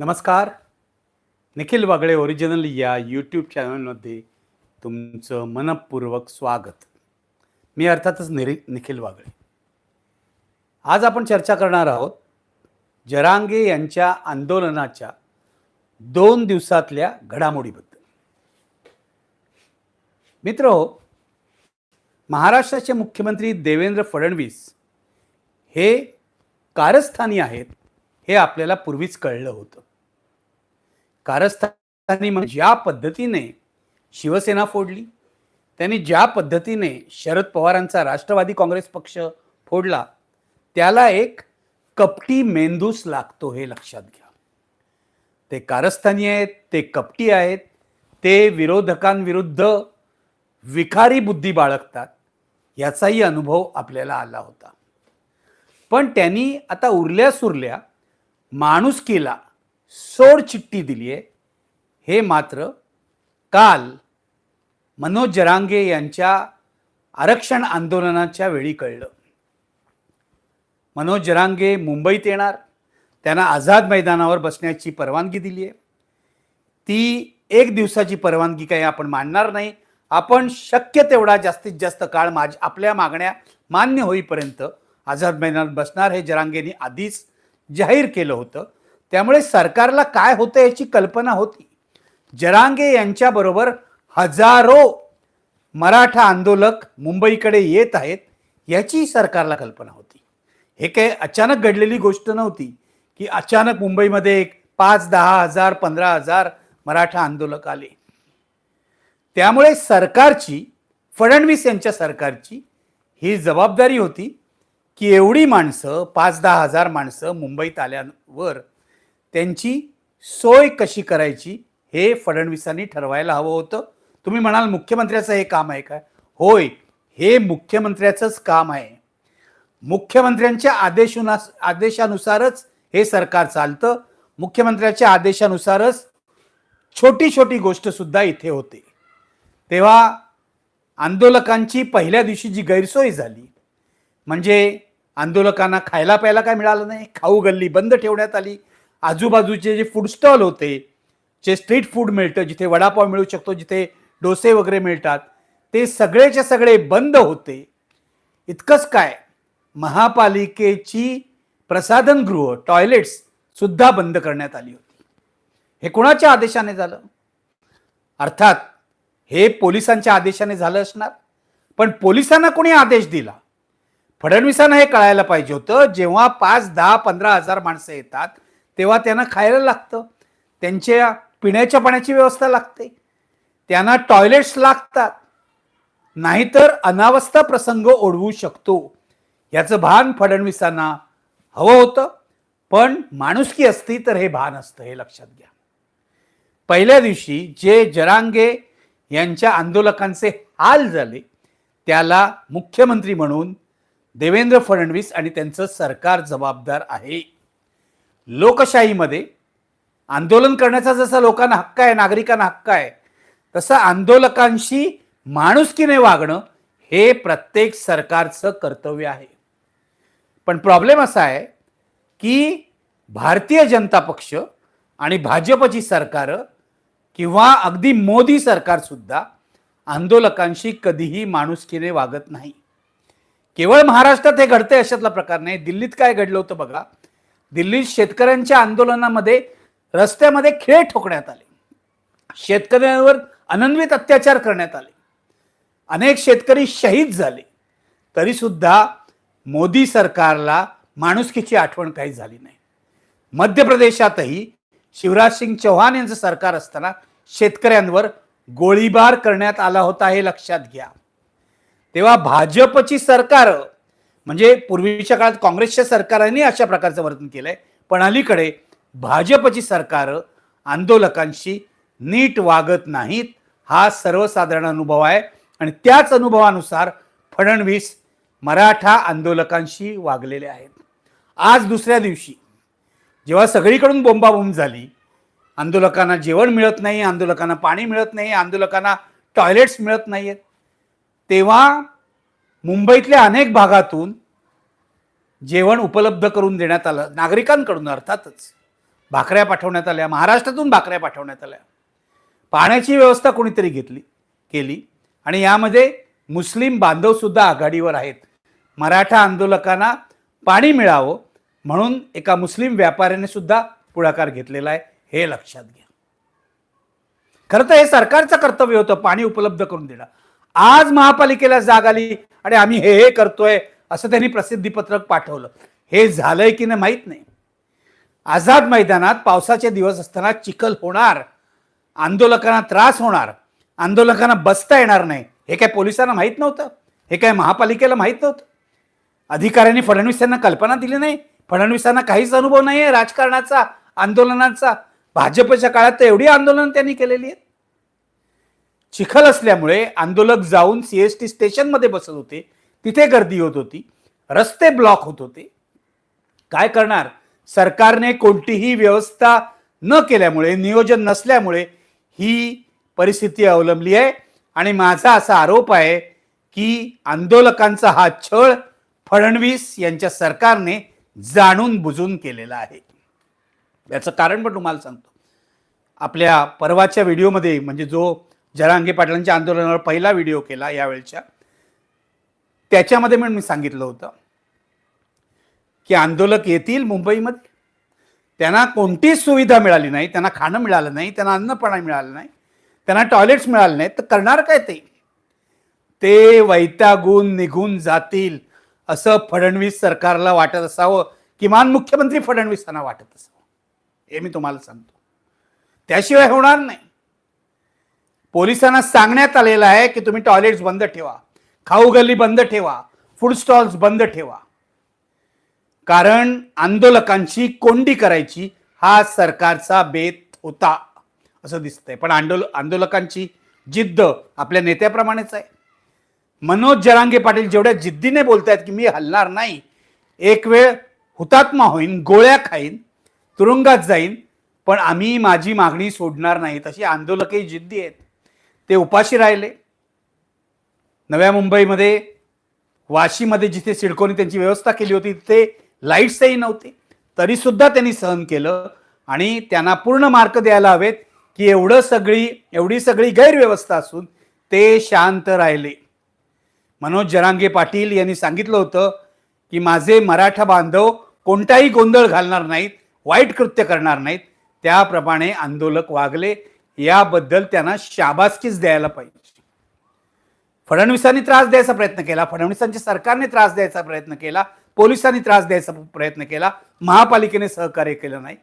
नमस्कार. निखिल वागळे ओरिजिनल या यूट्यूब चॅनलमध्ये तुमचं मनपूर्वक स्वागत. मी अर्थातच निरी निखिल वागळे. आज आपण चर्चा करणार आहोत जरांगे यांच्या आंदोलनाच्या दोन दिवसातल्या घडामोडीबद्दल. मित्र हो, महाराष्ट्राचे मुख्यमंत्री देवेंद्र फडणवीस हे कारस्थानी आहेत हे आपल्याला पूर्वीच कळलं होतं. कारस्थानी म्हणजे ज्या पद्धतीने शिवसेना फोडली त्यांनी ज्या पद्धतीने शरद पवारांचा राष्ट्रवादी काँग्रेस पक्ष फोडला त्याला एक कपटी मेंदूस लागतो हे लक्षात घ्या. ते कारस्थानी आहेत ते कपटी आहेत ते विरोधकांविरुद्ध विखारी बुद्धी बाळगतात याचाही अनुभव आपल्याला आला होता. पण त्यांनी आता उरल्या सुरल्या माणूस केला सोडचिठ्ठी दिली आहे हे मात्र काल मनोज जरांगे यांच्या आरक्षण आंदोलनाच्या वेळी कळलं. मनोज जरांगे मुंबईत येणार. त्यांना आझाद मैदानावर बसण्याची परवानगी दिली आहे ती एक दिवसाची परवानगी काही आपण मानणार नाही. आपण शक्य तेवढा जास्तीत जास्त काळ माझ आपल्या मागण्या मान्य होईपर्यंत आझाद मैदानात बसणार हे जरांगेनी आधीच जाहीर केलं होतं. त्यामुळे सरकारला काय होतं याची कल्पना होती. जरांगे यांच्याबरोबर हजारो मराठा आंदोलक मुंबईकडे येत आहेत याची सरकारला कल्पना होती. हे काही अचानक घडलेली गोष्ट नव्हती की अचानक मुंबईमध्ये एक पाच दहा हजार पंधरा हजार मराठा आंदोलक आले. त्यामुळे सरकारची फडणवीस यांच्या सरकारची ही जबाबदारी होती की एवढी माणसं पाच दहा हजार माणसं मुंबईत आल्यावर त्यांची सोय कशी करायची हे फडणवीसांनी ठरवायला हवं होतं. तुम्ही म्हणाल मुख्यमंत्र्याचं हे काम आहे काय? होय हे मुख्यमंत्र्याचंच काम आहे. मुख्यमंत्र्यांच्या आदेशुना आदेशानुसारच हे सरकार चालतं. मुख्यमंत्र्याच्या आदेशानुसारच छोटी छोटी गोष्ट सुद्धा इथे होते. तेव्हा आंदोलकांची पहिल्या दिवशी जी गैरसोय झाली म्हणजे आंदोलकांना खायला प्यायला काय मिळालं नाही खाऊ गल्ली बंद ठेवण्यात आली आजूबाजूचे जे फूड स्टॉल होते जे स्ट्रीट फूड मिळतं जिथे वडापाव मिळू शकतो जिथे डोसे वगैरे मिळतात ते सगळेचे सगळे बंद होते. इतकंच काय महापालिकेची प्रसाधनगृह टॉयलेट्स सुद्धा बंद करण्यात आली होती. हे कोणाच्या आदेशाने झालं? अर्थात हे पोलिसांच्या आदेशाने झालं असणार. पण पोलिसांना कोणी आदेश दिला? फडणवीसांना हे कळायला पाहिजे होतं जेव्हा पाच दहा पंधरा हजार माणसं येतात तेव्हा त्यांना खायला लागतं. त्यांच्या पिण्याच्या पाण्याची व्यवस्था लागते. त्यांना टॉयलेट्स लागतात. नाहीतर अनावस्था प्रसंग ओढवू शकतो. याचं भान फडणवीसांना हवं होतं. पण माणुसकी असती तर हे भान असतं हे लक्षात घ्या. पहिल्या दिवशी जे जरांगे यांच्या आंदोलकांचे हाल झाले त्याला मुख्यमंत्री म्हणून देवेंद्र फडणवीस आणि त्यांचं सरकार जबाबदार आहे. लोकशाहीमध्ये आंदोलन करण्याचा जसा लोकांना हक्क आहे नागरिकांना हक्क आहे तसं आंदोलकांशी माणुसकीने वागणं हे प्रत्येक सरकारचं कर्तव्य आहे. पण प्रॉब्लेम असा आहे की भारतीय जनता पक्ष आणि भाजपची सरकारं किंवा अगदी मोदी सरकारसुद्धा आंदोलकांशी कधीही माणुसकीने वागत नाही. केवळ महाराष्ट्रात हे घडतंय अशातला प्रकार नाही. दिल्लीत काय घडलं होतं बघा. दिल्लीत शेतकऱ्यांच्या आंदोलनामध्ये रस्त्यामध्ये खेळ ठोकण्यात आले. शेतकऱ्यांवर अनन्वित अत्याचार करण्यात आले. अनेक शेतकरी शहीद झाले. तरी सुद्धा मोदी सरकारला माणुसकीची आठवण काही झाली नाही. मध्य प्रदेशातही शिवराज सिंग चौहान यांचं सरकार असताना शेतकऱ्यांवर गोळीबार करण्यात आला होता हे लक्षात घ्या. तेव्हा भाजपची सरकार म्हणजे पूर्वीच्या काळात काँग्रेसच्या सरकारांनी अशा प्रकारचं वर्तन केलंय. पण अलीकडे भाजपची सरकार आंदोलकांशी नीट वागत नाहीत. हा सर्वसाधारण अनुभव आहे. आणि त्याच अनुभवानुसार फडणवीस मराठा आंदोलकांशी वागलेले आहेत. आज दुसऱ्या दिवशी जेव्हा सगळीकडून बोंबाबोंब झाली आंदोलकांना जेवण मिळत नाही आंदोलकांना पाणी मिळत नाही आंदोलकांना टॉयलेट्स मिळत नाही आहेत तेव्हा मुंबईतल्या अनेक भागातून जेवण उपलब्ध करून देण्यात आलं नागरिकांकडून अर्थातच. भाकऱ्या पाठवण्यात आल्या महाराष्ट्रातून भाकऱ्या पाठवण्यात आल्या. पाण्याची व्यवस्था कोणीतरी घेतली केली आणि यामध्ये मुस्लिम बांधव सुद्धा आघाडीवर आहेत. मराठा आंदोलकांना पाणी मिळावं म्हणून एका मुस्लिम व्यापाऱ्याने सुद्धा पुढाकार घेतलेला आहे हे लक्षात घ्या. खरं तर हे सरकारचं कर्तव्य होतं पाणी उपलब्ध करून देणं. आज महापालिकेला जाग आली आणि आम्ही हे हे करतोय असं त्यांनी प्रसिद्धीपत्रक पाठवलं. हे झालंय की नाही माहीत नाही. आझाद मैदानात पावसाचे दिवस असताना चिखल होणार आंदोलकांना त्रास होणार आंदोलकांना बसता येणार नाही हे काय पोलिसांना माहीत नव्हतं? हे काय महापालिकेला माहीत नव्हतं? अधिकाऱ्यांनी फडणवीस यांना कल्पना दिली नाही? फडणवीसांना काहीच अनुभव नाही आहे राजकारणाचा आंदोलनाचा. भाजपच्या काळात तर एवढी आंदोलन त्यांनी केलेली आहेत. चिखल असल्यामुळे आंदोलक जाऊन सीएसटी स्टेशनमध्ये बसत होते. तिथे गर्दी होत होती. रस्ते ब्लॉक होत होते. काय करणार? सरकारने कोणतीही व्यवस्था न केल्यामुळे नियोजन नसल्यामुळे ही परिस्थिती अवलंबली आहे. आणि माझा असा आरोप आहे की आंदोलकांचा हा छळ फडणवीस यांच्या सरकारने जाणून बुजून केलेला आहे. याचं कारण पण तुम्हाला सांगतो. आपल्या परवाच्या व्हिडिओमध्ये म्हणजे जो जरांगे पाटलांच्या आंदोलनावर पहिला व्हिडिओ केला यावेळच्या. त्याच्यामध्ये म्हणून मी सांगितलं होतं की आंदोलक येतील मुंबईमध्ये. त्यांना कोणतीच सुविधा मिळाली नाही त्यांना खाणं मिळालं नाही त्यांना अन्नपाणी मिळालं नाही त्यांना टॉयलेट्स मिळाले नाहीत. तर करणार काय ते? ते वैतागून निघून जातील असं फडणवीस सरकारला वाटत असावं किमान मुख्यमंत्री फडणवीसांना वाटत असावं. हे मी तुम्हाला सांगतो. त्याशिवाय होणार नाही. पोलिसांना सांगण्यात आलेलं आहे की तुम्ही टॉयलेट्स बंद ठेवा खाऊ गल्ली बंद ठेवा फूड स्टॉल्स बंद ठेवा. कारण आंदोलकांची कोंडी करायची हा सरकारचा बेत होता असं दिसतंय. पण आंदोल आंदोलकांची जिद्द आपल्या नेत्याप्रमाणेच आहे. मनोज जरांगे पाटील जेवढ्या जिद्दीने बोलतायत की मी हलणार नाही एक वेळ हुतात्मा होईन गोळ्या खाईन तुरुंगात जाईन पण आम्ही माझी मागणी सोडणार नाही तशी आंदोलकही जिद्दी आहेत. ते उपाशी राहिले. नव्या मुंबईमध्ये वाशीमध्ये जिथे सिडकोनी त्यांची व्यवस्था केली होती तिथे लाईट्सही नव्हते. तरी सुद्धा त्यांनी सहन केलं आणि त्यांना पूर्ण मार्क द्यायला हवेत की एवढं सगळी एवढी सगळी गैरव्यवस्था असून ते शांत राहिले. मनोज जरांगे पाटील यांनी सांगितलं होतं की माझे मराठा बांधव कोणताही गोंधळ घालणार नाहीत वाईट कृत्य करणार नाहीत. त्याप्रमाणे आंदोलक वागले. याबद्दल त्यांना शाबासकीच द्यायला पाहिजे? फडणवीसांनी त्रास द्यायचा प्रयत्न केला फडणवीसांच्या सरकारने त्रास द्यायचा प्रयत्न केला पोलिसांनी त्रास द्यायचा प्रयत्न केला महापालिकेने सहकार्य केलं नाही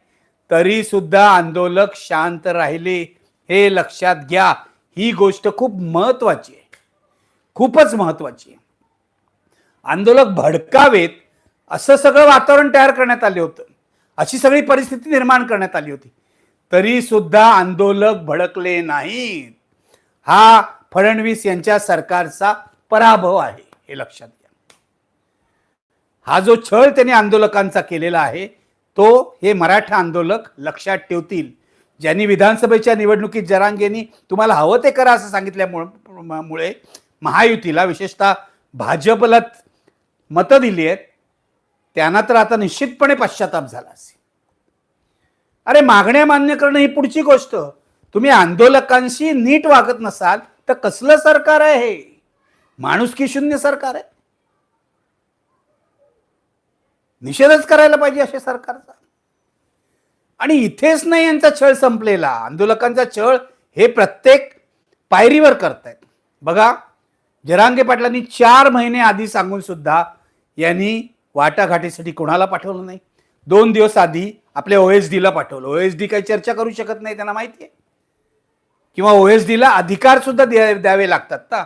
तरी सुद्धा आंदोलक शांत राहिले. हे लक्षात घ्या ही गोष्ट खूप महत्वाची आहे. खूपच महत्वाची आहे. आंदोलक भडकावेत असं सगळं वातावरण तयार करण्यात आले होतं. अशी सगळी परिस्थिती निर्माण करण्यात आली होती. तरी सुद्धा आंदोलक भडकले नाहीत. हा फडणवीस यांच्या सरकारचा पराभव आहे हे लक्षात घ्या. हा जो छळ त्यांनी आंदोलकांचा केलेला आहे तो हे मराठा आंदोलक लक्षात ठेवतील. ज्यांनी विधानसभेच्या निवडणुकीत जरांगेंनी तुम्हाला हवं ते करा असं सांगितल्यामुळे महायुतीला विशेषतः भाजपला मतं दिली आहेत. त्यांना तर आता निश्चितपणे पश्चाताप झाला असेल. अरे मागण्या मान्य करणं ही पुढची गोष्ट. तुम्ही आंदोलकांशी नीट वागत नसाल तर कसलं सरकार आहे हे? माणुसकी शून्य सरकार आहे? निषेधच करायला पाहिजे असे सरकारचा. आणि इथेच नाही यांचा छळ संपलेला. आंदोलकांचा छळ हे प्रत्येक पायरीवर करतायत. बघा जरांगे पाटलांनी चार महिने आधी सांगून सुद्धा यांनी वाटाघाटीसाठी कोणाला पाठवलं नाही. दोन दिवस आधी आपल्या ओएस डीला पाठवलं. ओएस डी काही चर्चा करू शकत नाही त्यांना माहिती आहे. किंवा ओएस डीला अधिकार सुद्धा द्या- द्यावे लागतात ना.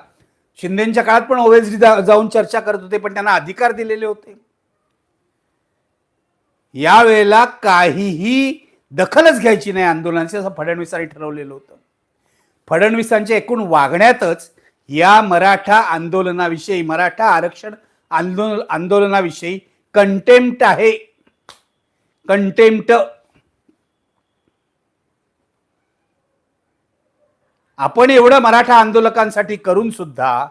शिंदेच्या काळात पण ओएस डी जाऊन चर्चा करत होते पण त्यांना अधिकार दिलेले होते. यावेळेला काहीही दखलच घ्यायची नाही आंदोलनाची असं फडणवीसांनी ठरवलेलं होतं. फडणवीसांच्या एकूण वागण्यातच या मराठा आंदोलनाविषयी मराठा आरक्षण आंदोलन आंदोलनाविषयी कंटेम्प्ट आहे. कंटेम्प्ट. आपण एवढं मराठा आंदोलकांसाठी करून सुद्धा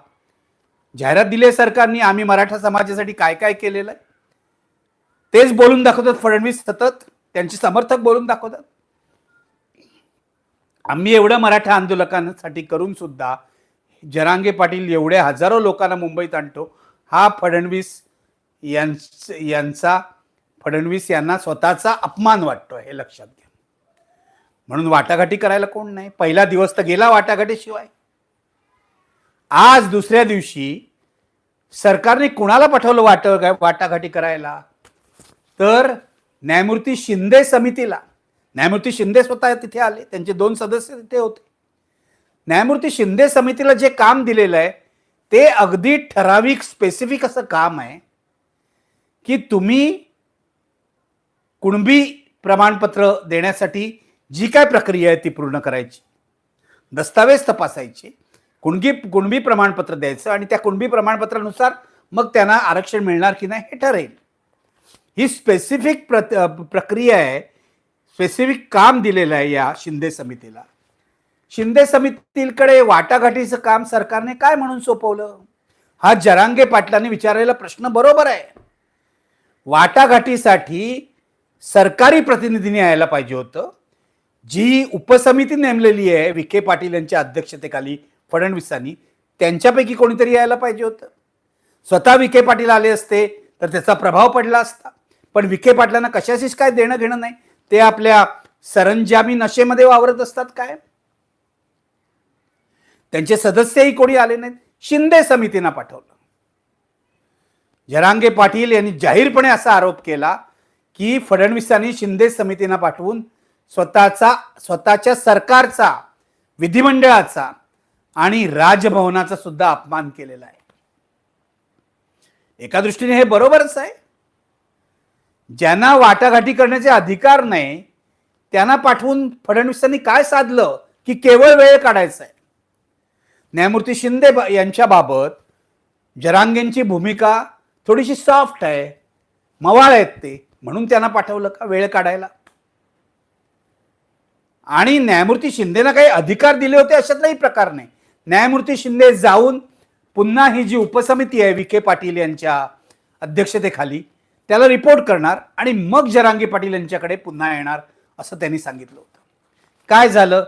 जाहिरात दिली सरकारनी सरकारने आम्ही मराठा समाजासाठी काय काय केलेलं आहे? तेच बोलून दाखवतात फडणवीस सतत त्यांचे समर्थक बोलून दाखवतात. आम्ही एवढं मराठा आंदोलकांसाठी करून सुद्धा जरांगे पाटील एवढ्या हजारो लोकांना मुंबईत आणतो. हा फडणवीस यांच यांचा फडणवीस यांना स्वतःचा अपमान वाटतो हे लक्षात घ्या. म्हणून वाटाघाटी करायला कोण नाही? पहिला दिवस तर गेला वाटाघाटीशिवाय. आज दुसऱ्या दिवशी सरकारने कुणाला पाठवलं वाट वाटाघाटी करायला? तर न्यायमूर्ती शिंदे समितीला. न्यायमूर्ती शिंदे स्वतः तिथे आले. त्यांचे दोन सदस्य तिथे होते. न्यायमूर्ती शिंदे समितीला जे काम दिलेलं आहे ते अगदी ठराविक स्पेसिफिक असं काम आहे की तुम्ही कुणबी प्रमाणपत्र देण्यासाठी जी काय प्रक्रिया आहे ती पूर्ण करायची. दस्तावेज तपासायचे कुणबी कुणबी प्रमाणपत्र द्यायचं आणि त्या कुणबी प्रमाणपत्रानुसार मग त्यांना आरक्षण मिळणार की नाही हे ठरेल. ही स्पेसिफिक प्र प्रक्रिया आहे स्पेसिफिक काम दिलेलं आहे या शिंदे समितीला. शिंदे समितीकडे वाटाघाटीचं काम सरकारने काय म्हणून सोपवलं? हा जरांगे पाटलांनी विचारलेला प्रश्न बरोबर आहे. वाटाघाटीसाठी सरकारी प्रतिनिधीने यायला पाहिजे होतं. जी उपसमिती नेमलेली आहे विखे पाटील यांच्या अध्यक्षतेखाली फडणवीसांनी त्यांच्यापैकी कोणीतरी यायला पाहिजे होतं. स्वतः विखे पाटील आले असते तर त्याचा प्रभाव पडला असता. पण विखे पाटलांना कशाशीच काय देणं घेणं नाही. ते आपल्या सरंजामी नशेमध्ये वावरत असतात काय? त्यांचे सदस्यही कोणी आले नाहीत. शिंदे समितीनं पाठवलं. जरांगे पाटील यांनी जाहीरपणे असा आरोप केला की फडणवीसांनी शिंदे समितींना पाठवून स्वतःचा स्वतःच्या सरकारचा विधिमंडळाचा आणि राजभवनाचा सुद्धा अपमान केलेला आहे. एका दृष्टीने हे बरोबरच आहे. ज्यांना वाटाघाटी करण्याचे अधिकार नाही त्यांना पाठवून फडणवीसांनी काय साधलं की केवळ वेळ काढायचा आहे? न्यायमूर्ती शिंदे यांच्याबाबत जरांगेंची भूमिका थोडीशी सॉफ्ट आहे मवाळ आहेत ते. म्हणून त्यांना पाठवलं का? वेळ काढायला. आणि न्यायमूर्ती शिंदेना काही अधिकार दिले होते अशातलाही प्रकार नाही. न्यायमूर्ती शिंदे जाऊन पुन्हा ही जी उपसमिती आहे विखे पाटील यांच्या अध्यक्षतेखाली त्याला रिपोर्ट करणार आणि मग जरांगी पाटील यांच्याकडे पुन्हा येणार असं त्यांनी सांगितलं होतं. काय झालं?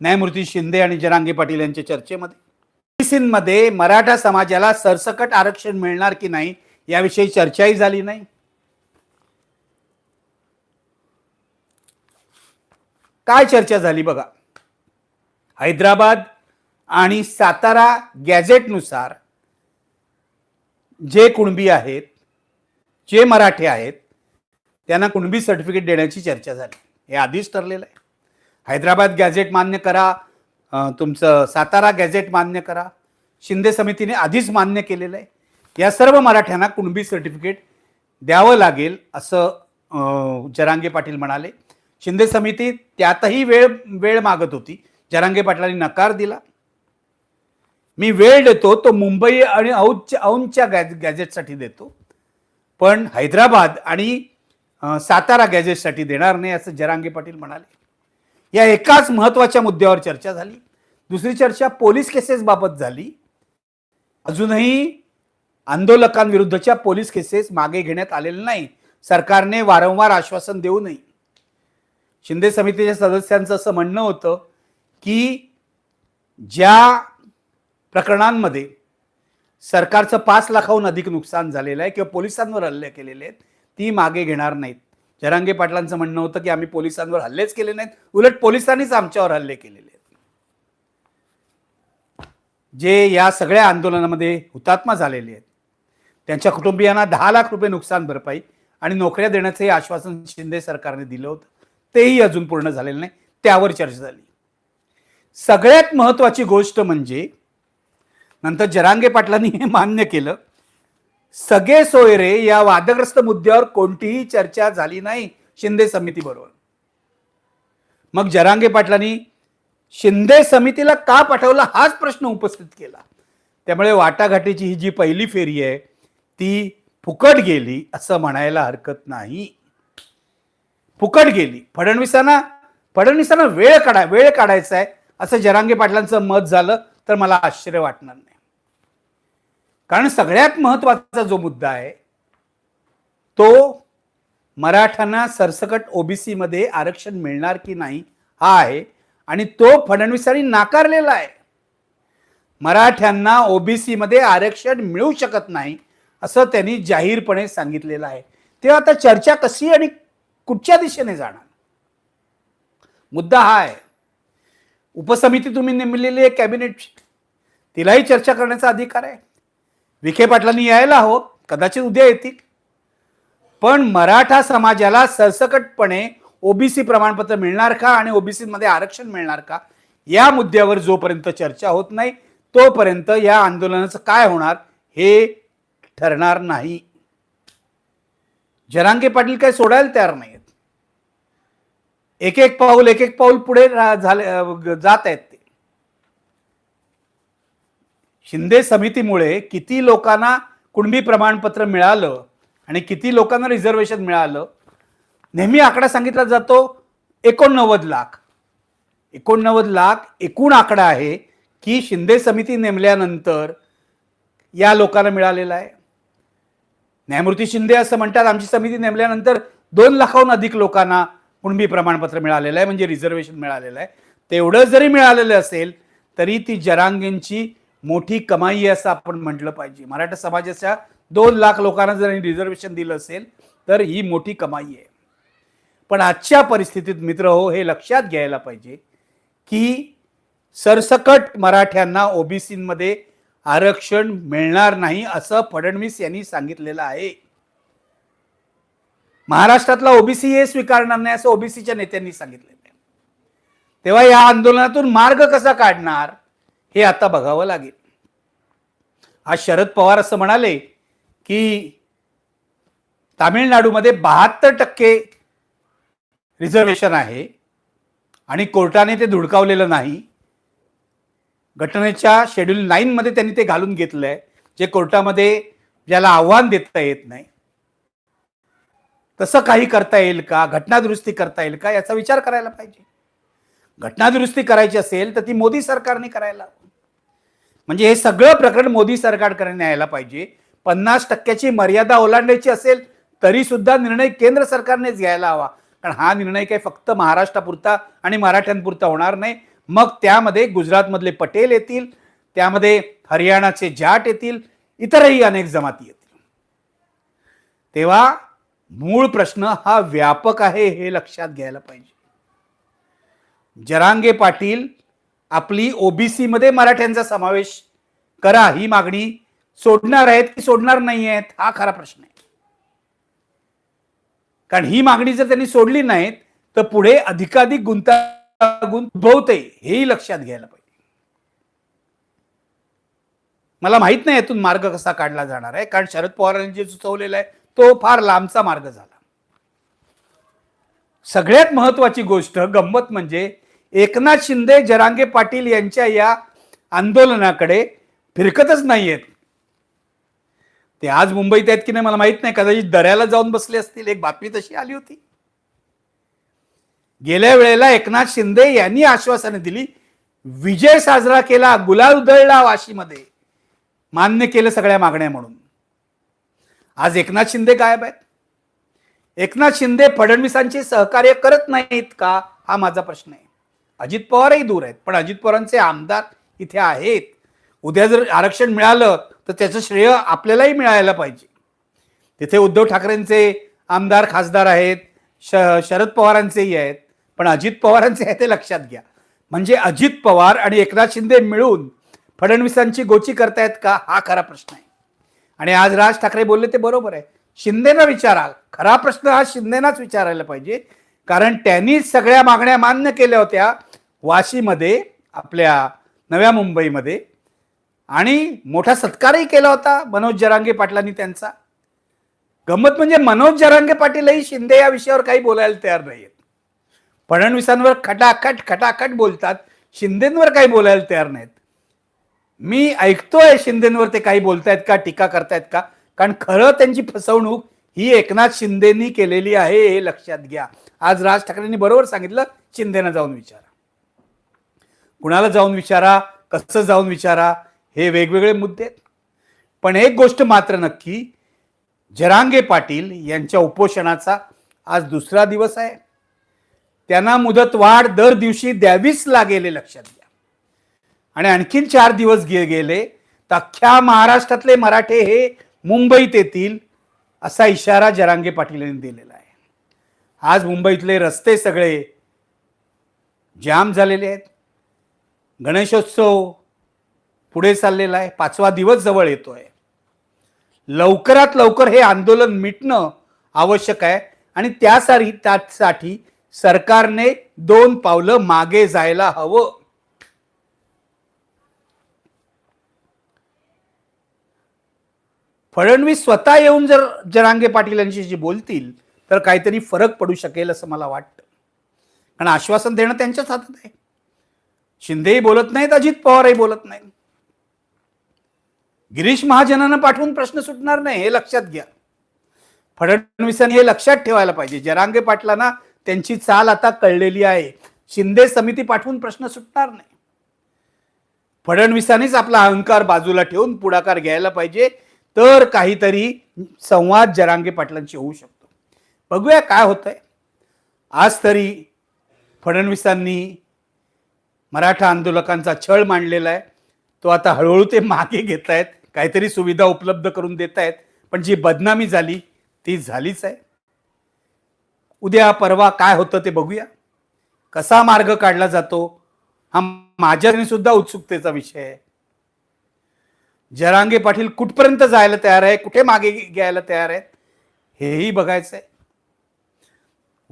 न्यायमूर्ती शिंदे आणि जरांगी पाटील यांच्या चर्चेमध्ये. मध्ये मराठा समाजाला सरसकट आरक्षण मिळणार की नाही याविषयी चर्चाही झाली नाही. काय चर्चा झाली बघा? हैदराबाद आणि सातारा गॅझेटनुसार जे कुणबी आहेत जे मराठे आहेत त्यांना कुणबी सर्टिफिकेट देण्याची चर्चा झाली. हे आधीच ठरलेलं आहे. हैदराबाद गॅझेट मान्य करा तुमचं सातारा गॅझेट मान्य करा. शिंदे समितीने आधीच मान्य केलेलं आहे. या सर्व मराठ्यांना कुणबी सर्टिफिकेट द्यावं लागेल असं जरांगे पाटील म्हणाले. शिंदे समिती त्यातही वेळ वेळ मागत होती. जरांगे पाटलांनी नकार दिला. मी वेळ देतो तो मुंबई आणि औच्या औंच्या गॅज गॅझेटसाठी देतो. पण हैदराबाद आणि सातारा गॅझेटसाठी देणार नाही असं जरांगे पाटील म्हणाले. या एकाच महत्त्वाच्या मुद्द्यावर चर्चा झाली. दुसरी चर्चा पोलीस केसेसबाबत झाली. अजूनही आंदोलकांविरुद्धच्या पोलीस केसेस मागे घेण्यात आलेले नाही. सरकारने वारंवार आश्वासन देऊ नये. शिंदे समितीच्या सदस्यांचं असं म्हणणं होतं की ज्या प्रकरणांमध्ये सरकारचं पाच लाखाहून अधिक नुकसान झालेलं आहे किंवा पोलिसांवर हल्ले केलेले आहेत ती मागे घेणार नाहीत. जरांगे पाटलांचं म्हणणं होतं की आम्ही पोलिसांवर हल्लेच केले नाहीत उलट पोलिसांनीच आमच्यावर हल्ले केलेले आहेत. जे या सगळ्या आंदोलनामध्ये हुतात्मा झालेले आहेत. त्यांच्या कुटुंबियांना दहा लाख रुपये नुकसान भरपाई आणि नोकऱ्या देण्याचंही आश्वासन शिंदे सरकारने दिलं होतं. तेही अजून पूर्ण झालेलं नाही. त्यावर चर्चा झाली. सगळ्यात महत्वाची गोष्ट म्हणजे नंतर जरांगे पाटलांनी हे मान्य केलं सगळे सोयरे या वादग्रस्त मुद्द्यावर कोणतीही चर्चा झाली नाही शिंदे समितीबरोबर. मग जरांगे पाटलांनी शिंदे समितीला का पाठवला हाच प्रश्न उपस्थित केला. त्यामुळे वाटाघाटीची ही जी पहिली फेरी आहे ती फुकट गेली असं म्हणायला हरकत नाही. फुकट गेली. फडणवीसांना फडणवीसांना वेळ काढा वेळ काढायचा आहे असं जरांगे पाटलांचं मत झालं तर मला आश्चर्य वाटणार नाही. कारण सगळ्यात महत्त्वाचा जो मुद्दा आहे तो मराठ्यांना सरसकट ओबीसी मध्ये आरक्षण मिळणार की नाही हा आहे. आणि तो फडणवीसांनी नाकारलेला आहे. मराठ्यांना ओबीसी मध्ये आरक्षण मिळू शकत नाही असं त्यांनी जाहीरपणे सांगितलेलं आहे. तेव्हा आता चर्चा कशी आणि कुठच्या दिशेने जाणार? मुद्दा हा आहे. उपसमिती तुम्ही नेमलेली आहे कॅबिनेटची. तिलाही चर्चा करण्याचा अधिकार आहे. विखे पाटलांनी यायला हवं कदाचित उद्या येतील. पण मराठा समाजाला सरसकटपणे ओबीसी प्रमाणपत्र मिळणार का आणि ओबीसीमध्ये आरक्षण मिळणार का या मुद्द्यावर जोपर्यंत चर्चा होत नाही तोपर्यंत या आंदोलनाचं काय होणार हे ठरणार नाही. जरांगे पाटील काही सोडायला तयार नाही एक एक पाऊल एक एक पाऊल पुढे झाले जात आहेत ते. शिंदे समितीमुळे किती लोकांना कुणबी प्रमाणपत्र मिळालं आणि किती लोकांना रिझर्वेशन मिळालं नेहमी आकडा सांगितला जातो एकोणनव्वद लाख. एकोणनव्वद लाख एकूण आकडा आहे की शिंदे समिती नेमल्यानंतर या लोकांना मिळालेला आहे. न्यायमूर्ती शिंदे असं म्हणतात आमची समिती नेमल्यानंतर दोन लाखाहून अधिक लोकांना कुणबी प्रमाणपत्र मिळालेलं आहे म्हणजे रिझर्वेशन मिळालेलं आहे. तेवढं जरी मिळालेलं असेल तरी ती जरांगेंची मोठी कमाई आहे असं आपण म्हटलं पाहिजे. मराठा समाजाच्या दोन लाख लोकांना जर रिझर्वेशन दिलं असेल तर ही मोठी कमाई आहे. पण आजच्या परिस्थितीत मित्र हो हे लक्षात घ्यायला पाहिजे की सरसकट मराठ्यांना ओबीसीमध्ये आरक्षण मिळणार नाही असं फडणवीस यांनी सांगितलेलं आहे. महाराष्ट्रातला ओबीसी हे स्वीकारणार नाही असं ओबीसीच्या नेत्यांनी सांगितलेलं आहे तेव्हा या आंदोलनातून मार्ग कसा काढणार हे आता बघावं लागेल. आज शरद पवार असं म्हणाले की तामिळनाडूमध्ये बहात्तर टक्के रिझर्वेशन आहे आणि कोर्टाने ते धुडकावलेलं नाही. घटनेच्या शेड्यूल नाईन मध्ये त्यांनी ते घालून घेतलं आहे जे कोर्टामध्ये ज्याला आव्हान देता येत नाही. तसं काही करता येईल का? घटनादुरुस्ती करता येईल का? याचा विचार करायला पाहिजे. घटनादुरुस्ती करायची असेल तर ती मोदी सरकारने करायला म्हणजे हे सगळं प्रकरण मोदी सरकारकडे न्यायला पाहिजे. पन्नास टक्क्याची मर्यादा ओलांडायची असेल तरी सुद्धा निर्णय केंद्र सरकारनेच घ्यायला हवा. कारण हा निर्णय काही फक्त महाराष्ट्रापुरता आणि मराठ्यांपुरता होणार नाही. मग त्यामध्ये गुजरातमधले पटेल येतील त्यामध्ये हरियाणाचे जाट येतील इतरही अनेक जमाती येतील. तेव्हा मूळ प्रश्न हा व्यापक आहे हे लक्षात घ्यायला पाहिजे. जरांगे पाटील आपली ओबीसी मध्ये मराठ्यांचा समावेश करा ही मागणी सोडणार आहेत की सोडणार नाही आहेत हा खरा प्रश्न आहे. कारण ही मागणी जर त्यांनी सोडली नाहीत तर पुढे अधिकाधिक गुंतागुंत उद्भवते हेही लक्षात घ्यायला पाहिजे. मला माहीत नाही यातून मार्ग कसा काढला जाणार आहे कारण शरद पवारांनी जे सुचवलेलं आहे तो फार लांबचा मार्ग झाला. सगळ्यात महत्वाची गोष्ट गंमत म्हणजे एकनाथ शिंदे जरांगे पाटील यांच्या या आंदोलनाकडे फिरकतच नाहीयेत. ते आज मुंबईत आहेत की नाही मला माहीत नाही. कदाचित दऱ्याला जाऊन बसले असतील. एक बातमी तशी आली होती. गेल्या वेळेला एकनाथ शिंदे यांनी आश्वासने दिली विजय साजरा केला गुलाल उधळला वाशीमध्ये. मान्य केलं सगळ्या मागण्या म्हणून. आज एकनाथ शिंदे गायब आहेत. एकनाथ शिंदे फडणवीसांचे सहकार्य करत नाहीत का? हा माझा प्रश्न आहे. अजित पवारही दूर आहेत पण अजित पवारांचे आमदार इथे आहेत. उद्या जर आरक्षण मिळालं तर त्याचं श्रेय आपल्यालाही मिळायला पाहिजे. तिथे उद्धव ठाकरेंचे आमदार खासदार आहेत श शरद पवारांचेही आहेत पण अजित पवारांचे आहे ते लक्षात घ्या. म्हणजे अजित पवार आणि एकनाथ शिंदे मिळून फडणवीसांची गोची करतायत का? हा खरा प्रश्न आहे. आणि आज राज ठाकरे बोलले ते बरोबर आहे. शिंदेना विचारा खरा प्रश्न हा शिंदेनाच विचारायला पाहिजे. कारण त्यांनी सगळ्या मागण्या मान्य केल्या होत्या वाशीमध्ये आपल्या नव्या मुंबईमध्ये. आणि मोठा सत्कारही केला होता मनोज जरांगे पाटलांनी त्यांचा. गंमत म्हणजे मनोज जरांगे पाटीलही शिंदे या विषयावर काही बोलायला तयार नाहीयेत. फडणवीसांवर खटाखट खटाखट बोलतात. शिंदेंवर काही बोलायला तयार नाहीत. मी ऐकतोय शिंदेंवर ते काही बोलतायत का टीका करतायत का? कारण खरं त्यांची फसवणूक ही एकनाथ शिंदेनी केलेली आहे हे लक्षात घ्या. आज राज ठाकरेंनी बरोबर सांगितलं शिंदेना जाऊन विचारा. कुणाला जाऊन विचारा कसं जाऊन विचारा हे वेगवेगळे मुद्दे आहेत. पण एक गोष्ट मात्र नक्की जरांगे पाटील यांच्या उपोषणाचा आज दुसरा दिवस आहे. त्यांना मुदत वाढ दर दिवशी द्यावीच लागेल लक्षात घ्या. आणि आणखीन चार दिवस गे गेले तर अख्ख्या महाराष्ट्रातले मराठे हे मुंबईत येतील असा इशारा जरांगे पाटील यांनी दिलेला आहे. आज मुंबईतले रस्ते सगळे जाम झालेले आहेत. गणेशोत्सव पुढे चाललेला आहे. पाचवा दिवस जवळ येतो आहे लवकरात लवकर हे आंदोलन मिटणं आवश्यक आहे. आणि त्यासाठी त्यासाठी सरकारने दोन पावलं मागे जायला हवं. फडणवीस स्वतः येऊन जर जरांगे पाटील यांच्याशी बोलतील तर काहीतरी फरक पडू शकेल असं मला वाटतं. कारण आश्वासन देणं त्यांच्याच हातात आहे. शिंदेही बोलत नाहीत अजित पवारही बोलत नाहीत. गिरीश महाजनांना पाठवून प्रश्न सुटणार नाही हे लक्षात घ्या. फडणवीसांनी हे लक्षात ठेवायला पाहिजे. जरांगे पाटलांना त्यांची चाल आता कळलेली आहे. शिंदे समिती पाठवून प्रश्न सुटणार नाही. फडणवीसांनीच आपला अहंकार बाजूला ठेवून पुढाकार घ्यायला पाहिजे. तर काहीतरी संवाद जरांगे पाटलांशी होऊ शकतो. बघूया काय होतंय. आज तरी फडणवीसांनी मराठा आंदोलकांचा छळ मांडलेला आहे. तो आता हळूहळू ते मागे घेत आहेत काहीतरी सुविधा उपलब्ध करून देत आहेत पण जी बदनामी झाली ती झालीच आहे. उद्या परवा काय होतं ते बघूया. कसा मार्ग काढला जातो हा माझ्या सुद्धा उत्सुकतेचा विषय आहे. जरांगे पाटील कुठपर्यंत जायला तयार आहे? कुठे मागे घ्यायला तयार आहेत हेही बघायचं आहे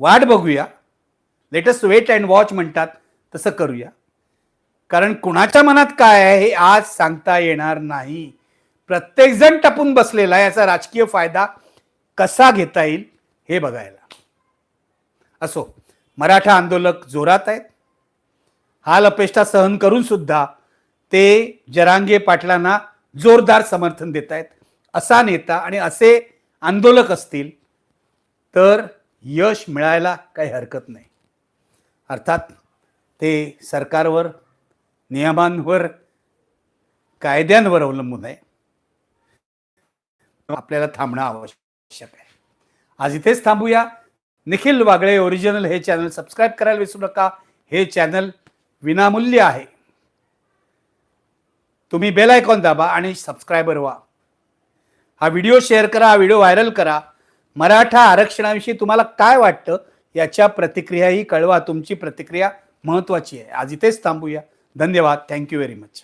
वाट बघूया. लेटेस्ट वेट अँड वॉच म्हणतात. तसं करूया. कारण कुणाच्या मनात काय आहे हे आज सांगता येणार नाही. प्रत्येकजण टपून बसलेला याचा राजकीय फायदा कसा घेता येईल हे बघायला. असो मराठा आंदोलक जोरात आहेत. हाल अपेष्टा सहन करून सुद्धा ते जरांगे पाटलांना जोरदार समर्थन देत आहेत असा नेता आणि असे आंदोलक असतील तर यश मिळायला काही हरकत नाही. अर्थात ते सरकारवर नियमांवर कायद्यांवर अवलंबून आहे. आपल्याला थांबणं आवश्यक आहे. आज इथेच थांबूया. निखिल वागळे ओरिजिनल हे चॅनल सबस्क्राईब करायला विसरू नका. हे चॅनल विनामूल्य आहे. तुम्ही बेल आयकॉन दाबा आणि सबस्क्रायबर व्हा. हा व्हिडिओ शेअर करा हा व्हिडिओ व्हायरल करा. मराठा आरक्षणाविषयी तुम्हाला काय वाटतं? याच्या प्रतिक्रियाही कळवा. तुमची प्रतिक्रिया महत्त्वाची आहे. आज इथेच थांबूया. धन्यवाद. Thank you very much